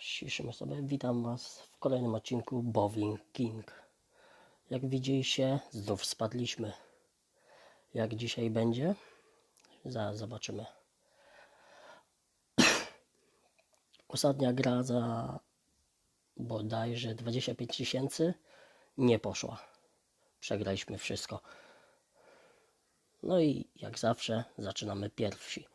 Ciszymy sobie. Witam Was w kolejnym odcinku Bowling King. Jak widzieliście, znów spadliśmy. Jak dzisiaj będzie? Zaraz zobaczymy. Ostatnia gra za bodajże 25 tysięcy nie poszła. Przegraliśmy wszystko. No i jak zawsze zaczynamy pierwsi.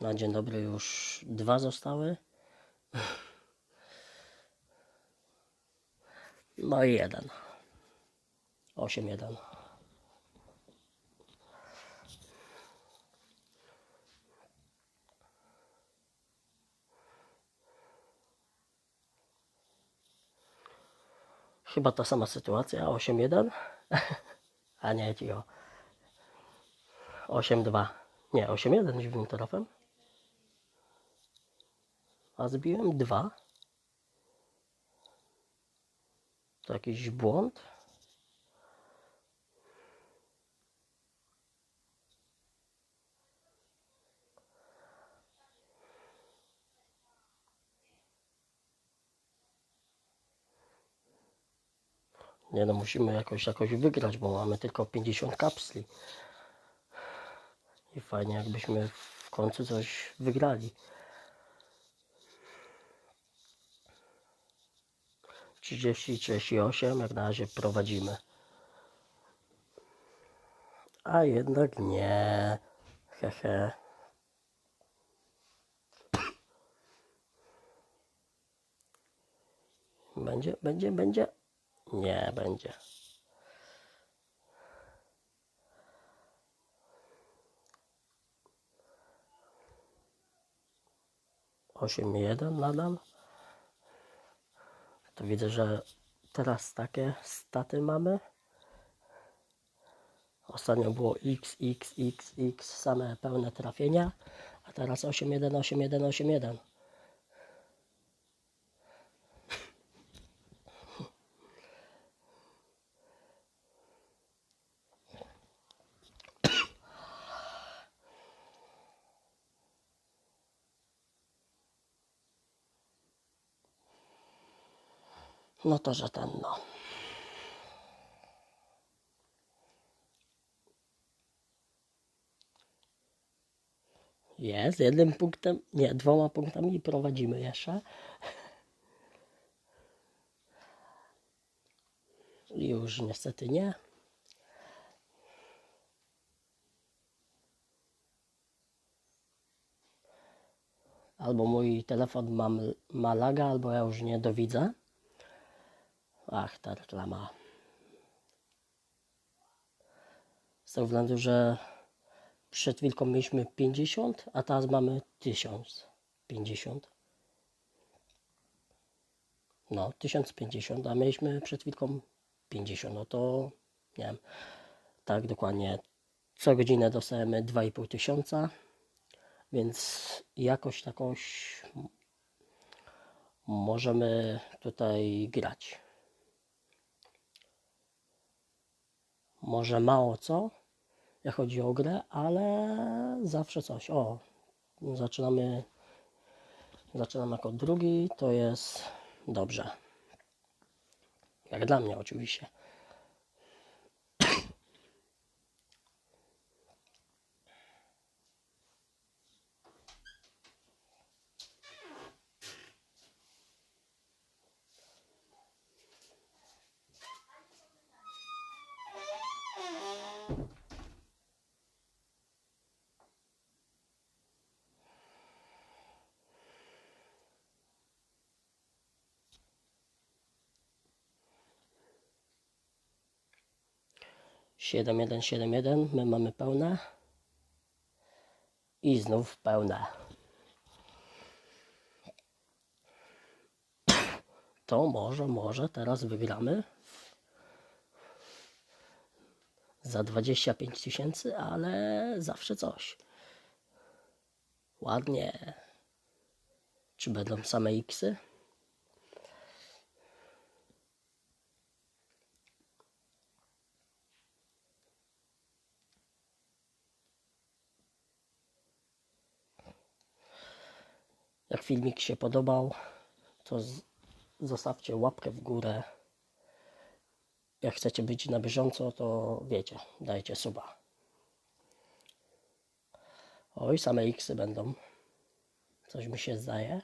Na dzień dobry już dwa zostały. No i jeden. Osiem jeden. Chyba ta sama sytuacja, 8-1. A nie, cicho. 8-2. Nie, 8-1 dziwnym trafem. A zbiłem 2. To jakiś błąd? Nie no, musimy jakoś, jakoś wygrać, bo mamy tylko 50 kapsli. I fajnie jakbyśmy w końcu coś wygrali. 30, 38, jak na razie prowadzimy. A jednak nie. Hehe. Będzie, będzie, będzie? Nie, będzie. Osiem jeden nadal. To widzę, że teraz takie staty mamy. Ostatnio było X, X, X, X, same pełne trafienia, a teraz 8, 1, 8, 1, 8, 1. No to, że ten no. Jest, jednym punktem, nie, dwoma punktami prowadzimy jeszcze. Już niestety nie. Albo mój telefon mam, ma laga, albo ja już nie dowidzę. Ach, ta reklama. Z tego względu, że przed chwilką mieliśmy 50, a teraz mamy 1050. No, 1050, a mieliśmy przed chwilką 50. No to nie wiem, tak dokładnie co godzinę dostajemy 2,5 tysiąca, więc jakoś takoś możemy tutaj grać. Może mało co, jak chodzi o grę, ale zawsze coś. O, zaczynamy, zaczynam jako drugi, to jest dobrze. Jak dla mnie oczywiście. Siedem jeden siedem jeden, my mamy pełne. I znów pełne. To może, może teraz wygramy za 25 tysięcy, ale zawsze coś. Ładnie. Czy będą same Xy? Jak filmik się podobał, to zostawcie łapkę w górę. Jak chcecie być na bieżąco, to wiecie, dajcie suba. Oj, same Xy będą. Coś mi się zdaje.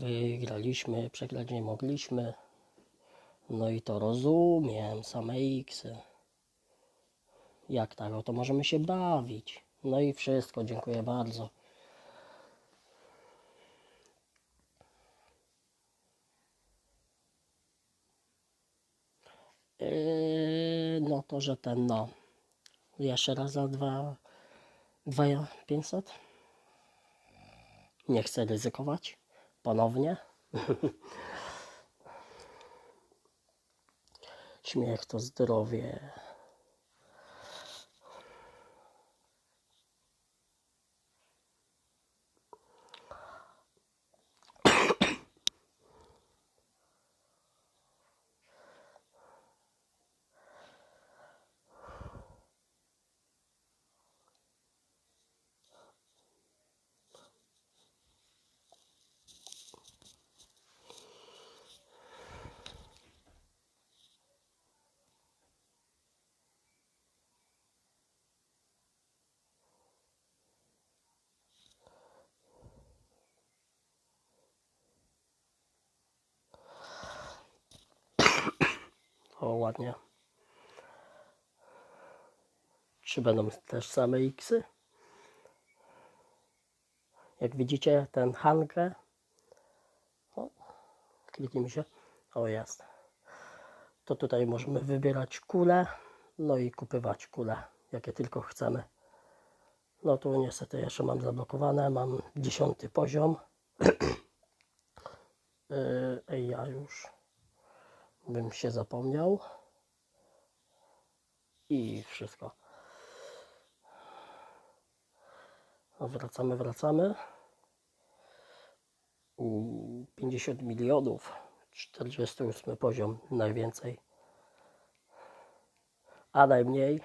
Wygraliśmy, przegrać nie mogliśmy. No i to rozumiem, same Xy. Jak tak, o to możemy się bawić. No i wszystko, dziękuję bardzo. Yy, no to, że ten, no. Jeszcze raz za dwa, dwa 500? Nie chcę ryzykować. Ponownie. Śmiech to zdrowie. O, ładnie. Czy będą też same Xy? Jak widzicie, ten Hankę. O, kliknij mi się. O, jest. To tutaj możemy wybierać kule, no i kupywać kule, jakie tylko chcemy. No tu niestety jeszcze mam zablokowane, mam dziesiąty poziom. Yy, Ej, ja już bym się zapomniał. I wszystko. No, wracamy, wracamy. Mm, 50 milionów. 48 poziom najwięcej. A najmniej.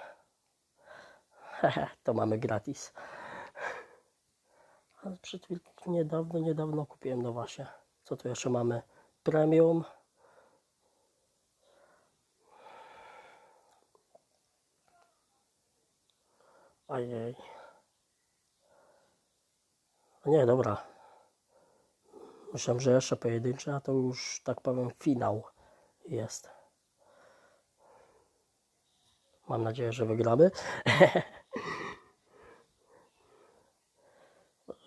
To mamy gratis. A przed niedawno, niedawno kupiłem, no właśnie. Co tu jeszcze mamy? Premium. Ojej. No Nie, dobra. Myślałem, że jeszcze pojedyncze, a to już, tak powiem, finał jest. Mam nadzieję, że wygramy.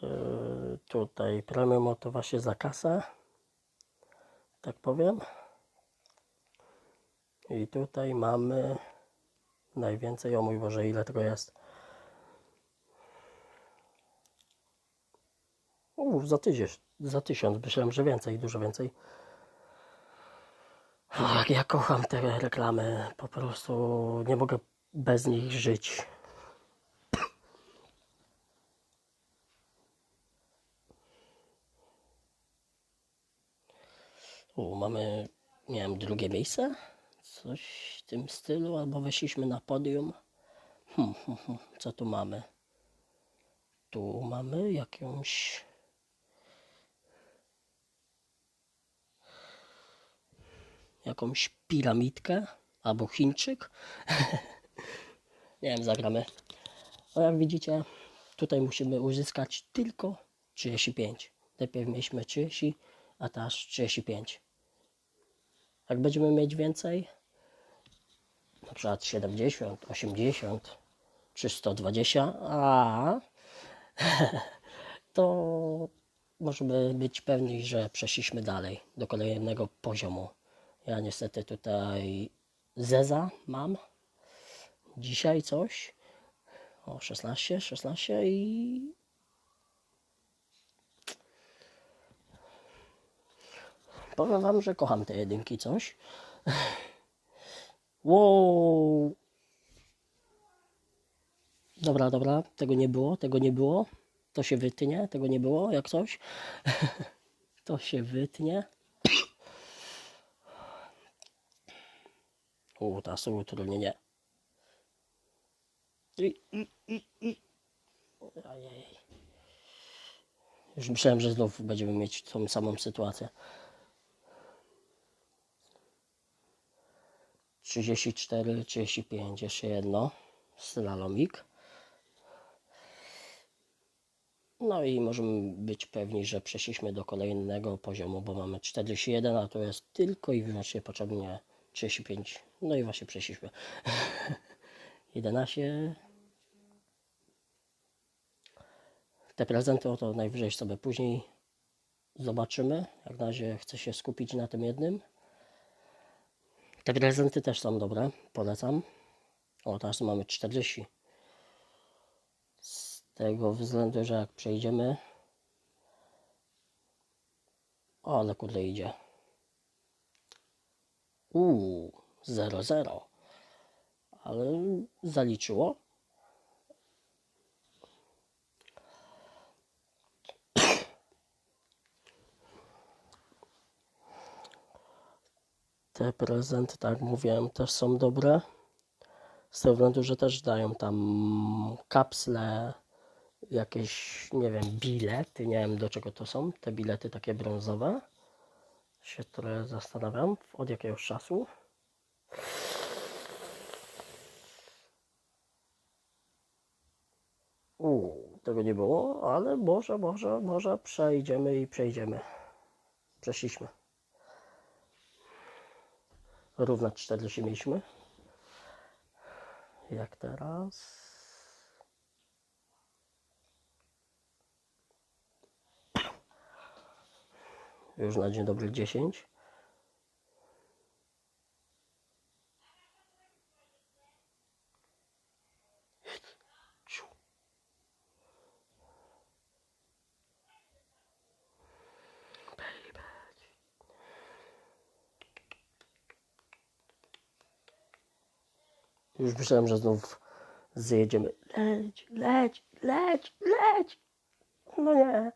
Yy, Tutaj premium to właśnie za kasę. Tak powiem. I tutaj mamy najwięcej, o mój Boże, ile tego jest. Uf, za tysiąc, za tysiąc, myślałem, że więcej, dużo więcej. Ach, ja kocham te reklamy, po prostu nie mogę bez nich żyć. U, mamy, wiem, drugie miejsce? Coś w tym stylu, albo weszliśmy na podium. Hmm, hmm, hmm, co tu mamy? Tu mamy jakąś jakąś piramidkę albo Chińczyk. Nie wiem, zagramy. No jak widzicie, tutaj musimy uzyskać tylko 35. Najpierw mieliśmy 30, a teraz 35. Jak będziemy mieć więcej, na przykład 70, 80 czy 120, a to możemy być pewni, że przeszliśmy dalej do kolejnego poziomu. Ja niestety tutaj Zeza mam. Dzisiaj coś. O 16, 16 i Powiem wam, że kocham te jedynki coś. Wow. Dobra, dobra, tego nie było, tego nie było. To się wytnie, tego nie było, jak coś. to się wytnie. U, teraz są utrudnienie. I, i, i, i. Ojej. Już myślałem, że znów będziemy mieć tą samą sytuację. 34, 35, jeszcze jedno. Slalomik. No i możemy być pewni, że przeszliśmy do kolejnego poziomu, bo mamy 41, a to jest tylko i wyłącznie potrzebnie 35. No i właśnie przeszliśmy. 11. Te prezenty to najwyżej sobie później zobaczymy. Jak na razie chcę się skupić na tym jednym. Te prezenty też są dobre, polecam. O, teraz mamy 40. Z tego względu, że jak przejdziemy. O, ale kurde idzie. Uuu, 0-0. Ale zaliczyło. Te prezenty, tak mówiłem, też są dobre. Z tego względu, że też dają tam kapsle, jakieś, nie wiem, bilety. Nie wiem do czego to są. Te bilety takie brązowe. Się trochę zastanawiam od jakiegoś czasu. Uuu, tego nie było, ale może, może, może przejdziemy i przejdziemy. Przeszliśmy. Równa 40 mieliśmy. Jak teraz? Już na dzień dobry 10. Ciu. Już myślałem, że znów zjedziemy. Leć, leć, leć, leć. No nie.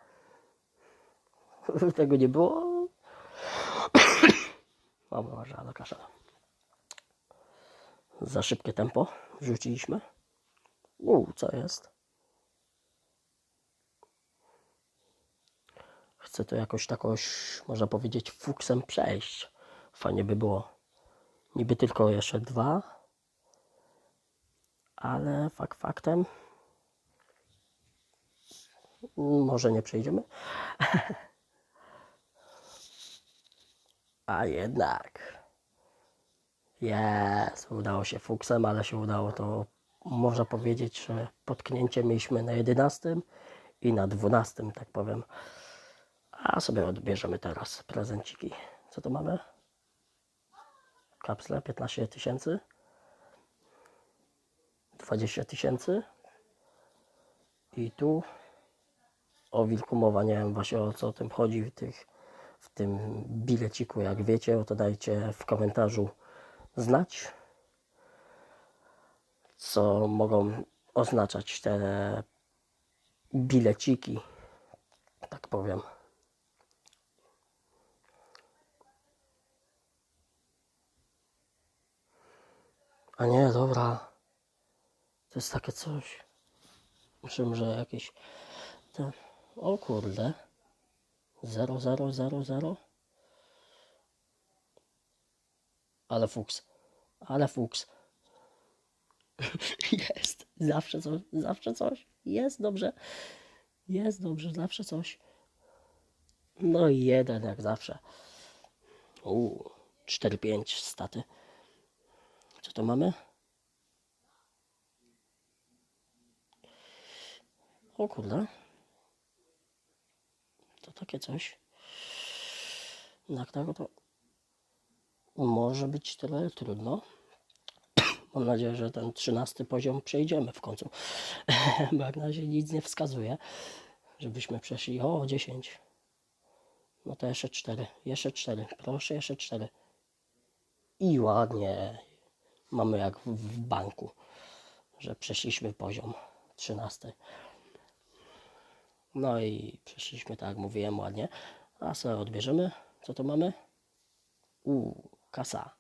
Tego nie było. Boże, ale kasza. Za szybkie tempo wrzuciliśmy. Uuu, co jest? Chcę to jakoś takoś, można powiedzieć, fuksem przejść. Fajnie by było. Niby tylko jeszcze dwa. Ale fakt faktem. Może nie przejdziemy. A jednak. Jest, udało się fuksem, ale się udało to, można powiedzieć, że potknięcie mieliśmy na 11 i na 12, tak powiem. A sobie odbierzemy teraz prezenciki. Co tu mamy? Kapsle 15 tysięcy. 20 tysięcy. I tu o wilku mowa, nie wiem właśnie o co o tym chodzi w, tych, w tym bileciku. Jak wiecie, to dajcie w komentarzu znać, co mogą oznaczać te bileciki, tak powiem. A nie, dobra. To jest takie coś. Myślę, że jakieś. Te... O kurde. 0, 0, 0, 0. Ale fuks. Ale fuks. Jest. Zawsze coś. Zawsze coś. Jest dobrze. Jest dobrze. Zawsze coś. No i jeden jak zawsze. Uuu. 4-5 staty. Co to mamy? O kurde. Takie coś. Jak tak to może być tyle trudno. Mam nadzieję, że ten trzynasty poziom przejdziemy w końcu. Bo jak na razie nic nie wskazuje, żebyśmy przeszli. O, 10. No to jeszcze cztery, jeszcze cztery, proszę, jeszcze cztery. I ładnie. Mamy jak w banku, że przeszliśmy poziom 13. No i przeszliśmy, tak jak mówiłem, ładnie. A sobie odbierzemy. Co to mamy? U, kasa.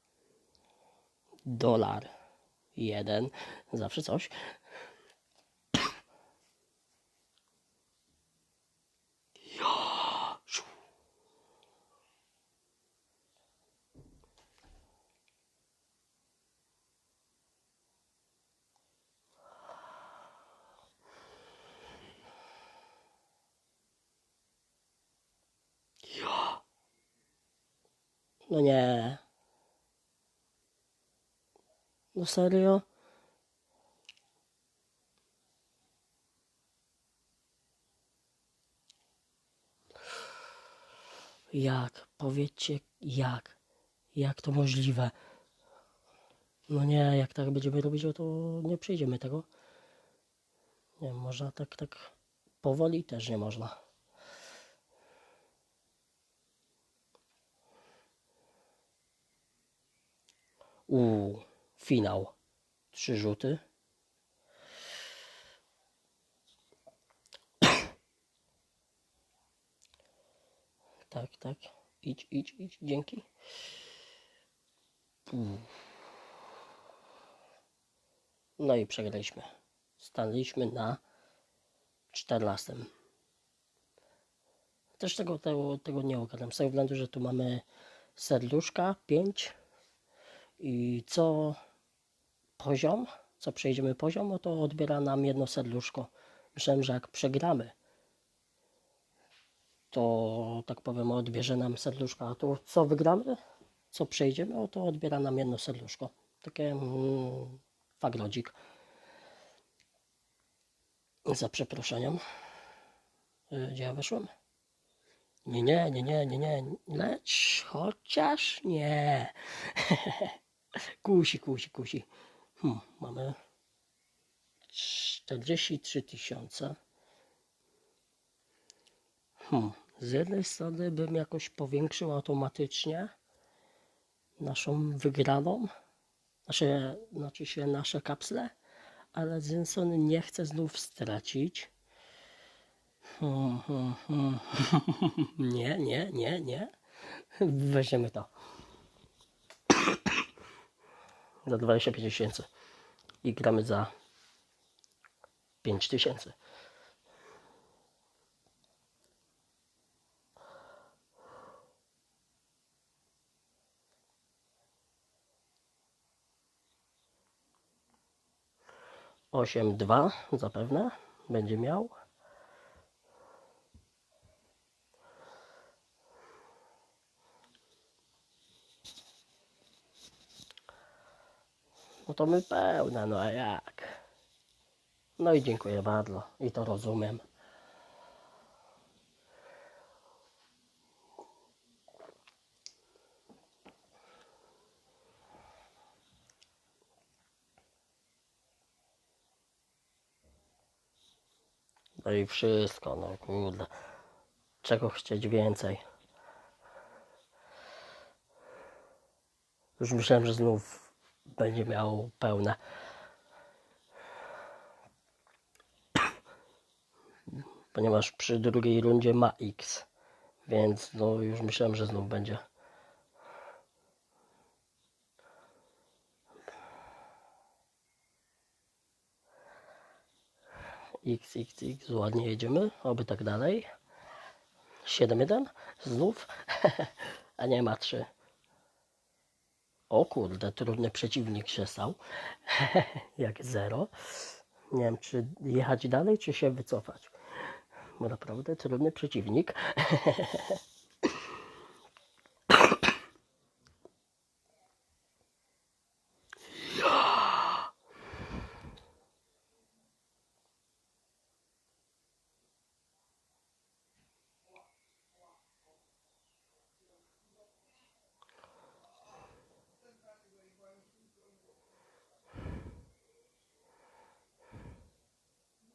Dolar. Jeden. Zawsze coś. No nie. No serio? Jak? Powiedzcie jak? Jak to możliwe? No nie, jak tak będziemy robić, no to nie przejdziemy tego. Nie można tak, tak powoli też nie można. U finał. Trzy rzuty. Tak, tak. Idź, idź, idź. Dzięki. No i przegraliśmy. Stanęliśmy na 14. Też tego, tego, tego nie ogarniam. Z tego względu, że tu mamy serduszka 5 i co poziom, co przejdziemy poziom, no to odbiera nam jedno serduszko. Myślałem, że jak przegramy, to tak powiem, odbierze nam serduszko, a tu co wygramy, co przejdziemy, no to odbiera nam jedno serduszko. Takie mm, fagrodzik. Za przeproszeniem. Y, Gdzie ja wyszłem? Nie, nie, nie, nie, nie, nie, lecz chociaż nie. kusi, kusi, kusi. Hmm, mamy 43 tysiące. Hmm, z jednej strony bym jakoś powiększył automatycznie naszą wygraną, znaczy, znaczy się nasze kapsle, ale z strony nie chcę znów stracić. Hmm, hmm, hmm. Nie, nie, nie, nie. Weźmiemy to. Za 25 tysięcy. I gramy za 5 tysięcy. Osiem dwa zapewne będzie miał. No to my pełne, no a jak? No i dziękuję bardzo. I to rozumiem. No i wszystko, no kurde. Czego chcieć więcej? Już myślałem, że znów będzie miał pełne. Ponieważ przy drugiej rundzie ma X. Więc no już myślałem, że znów będzie. X, X, X, ładnie jedziemy, oby tak dalej. 7-1, znów, a nie ma 3. O kurde, trudny przeciwnik się stał, jak 0. Nie wiem, czy jechać dalej, czy się wycofać. Naprawdę trudny przeciwnik.